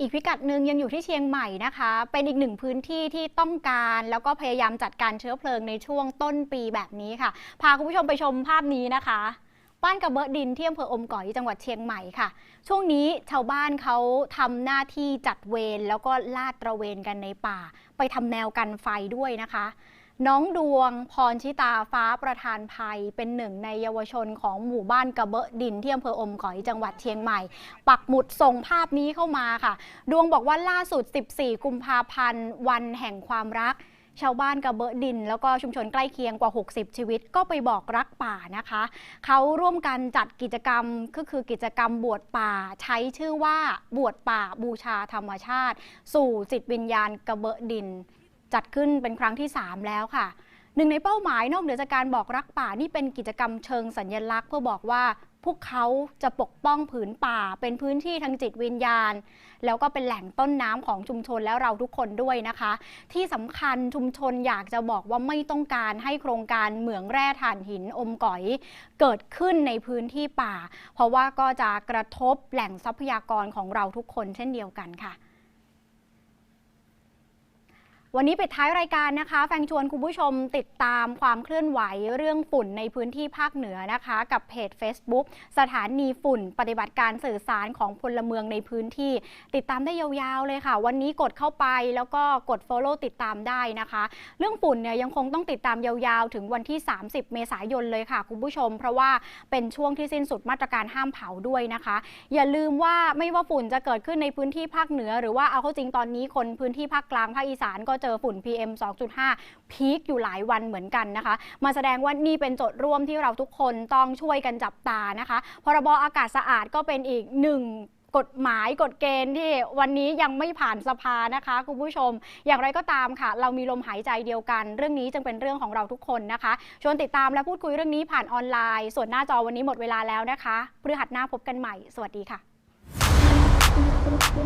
อีกพิกัดหนึ่งยังอยู่ที่เชียงใหม่นะคะ เป็นอีกหนึ่งพื้นที่ที่ต้องการ แล้วก็พยายามจัดการเชื้อเพลิงในช่วงต้นปีแบบนี้ค่ะ พาคุณผู้ชมไปชมภาพนี้นะคะบ้านกระเบอดินที่อำเภออมก๋อยจังหวัดเชียงใหม่ค่ะ ช่วงนี้ชาวบ้านเขาทำหน้าที่จัดเวรแล้วก็ลาดตระเวนกันในป่า ไปทำแนวกันไฟด้วยนะคะ น้องดวงพรชิตาฟ้าประธานภัย เป็นหนึ่งในเยาวชนของหมู่บ้านกระเบะดินที่อำเภออมก๋อยจังหวัดเชียงใหม่ ปักหมุดส่งภาพนี้เข้ามาค่ะ ดวงบอกว่าล่าสุด 14 กุมภาพันธ์ วันแห่งความรัก ชาวบ้านกระเบะดิน แล้วก็ชุมชนใกล้เคียงกว่า 60 ชีวิต ก็ไปบอกรักป่านะคะ เขาร่วมกันจัดกิจกรรมก็คือกิจกรรมบวชป่า ใช้ชื่อว่าบวชป่าบูชาธรรมชาติ สู่จิตวิญญาณกระเบะดิน จัดขึ้นเป็นครั้งที่ 3 แล้วค่ะ หนึ่งในเป้าหมายนอกเหนือจากการบอกรักป่านี่เป็นกิจกรรมเชิงสัญลักษณ์เพื่อบอกว่าพวกเขาจะปกป้องผืนป่า เป็นพื้นที่ทางจิตวิญญาณ แล้วก็เป็นแหล่งต้นน้ำของชุมชนแล้วเราทุกคนด้วยนะคะ ที่สำคัญชุมชนอยากจะบอกว่าไม่ต้องการให้โครงการเหมืองแร่ถ่านหินอมก๋อย เกิดขึ้นในพื้นที่ป่า เพราะว่าก็จะกระทบแหล่งทรัพยากรของเราทุกคนเช่นเดียวกันค่ะ วันนี้ปิดท้ายรายการนะคะ แฟงชวนคุณผู้ชมติดตามความเคลื่อนไหวเรื่องฝุ่นในพื้นที่ภาคเหนือนะคะ กับเพจ Facebook สถานีฝุ่น ปฏิบัติการสื่อสารของพลเมืองในพื้นที่ ติดตามได้ยาวๆเลยค่ะ วันนี้กดเข้าไปแล้วก็กด Follow ติดตามได้นะคะ เรื่องฝุ่นเนี่ยยังคงต้องติดตามยาวๆ ถึงวันที่ 30 เมษายนเลยค่ะคุณผู้ชม เพราะว่าเป็นช่วงที่สิ้นสุดมาตรการห้ามเผาด้วยนะคะ อย่าลืมว่าไม่ว่าฝุ่นจะเกิดขึ้นในพื้นที่ภาคเหนือ หรือว่าเอาเข้าจริงตอนนี้คนพื้นที่ภาคกลางภาคอีสานก็เจอฝุ่น PM 2.5 พีคอยู่หลายวันเหมือนกันนะคะ มาแสดงว่านี่เป็นโจทย์ร่วมที่เราทุกคนต้องช่วยกันจับตานะคะ พรบอากาศสะอาดก็เป็นอีกหนึ่งกฎหมายกฎเกณฑ์ที่วันนี้ยังไม่ผ่านสภานะคะคุณผู้ชม อย่างไรก็ตามค่ะ เรามีลมหายใจเดียวกัน เรื่องนี้จึงเป็นเรื่องของเราทุกคนนะคะชวนติดตามและพูดคุยเรื่องนี้ผ่านออนไลน์ ส่วนหน้าจอวันนี้หมดเวลาแล้วนะคะพฤหัสหน้าพบกันใหม่ สวัสดีค่ะ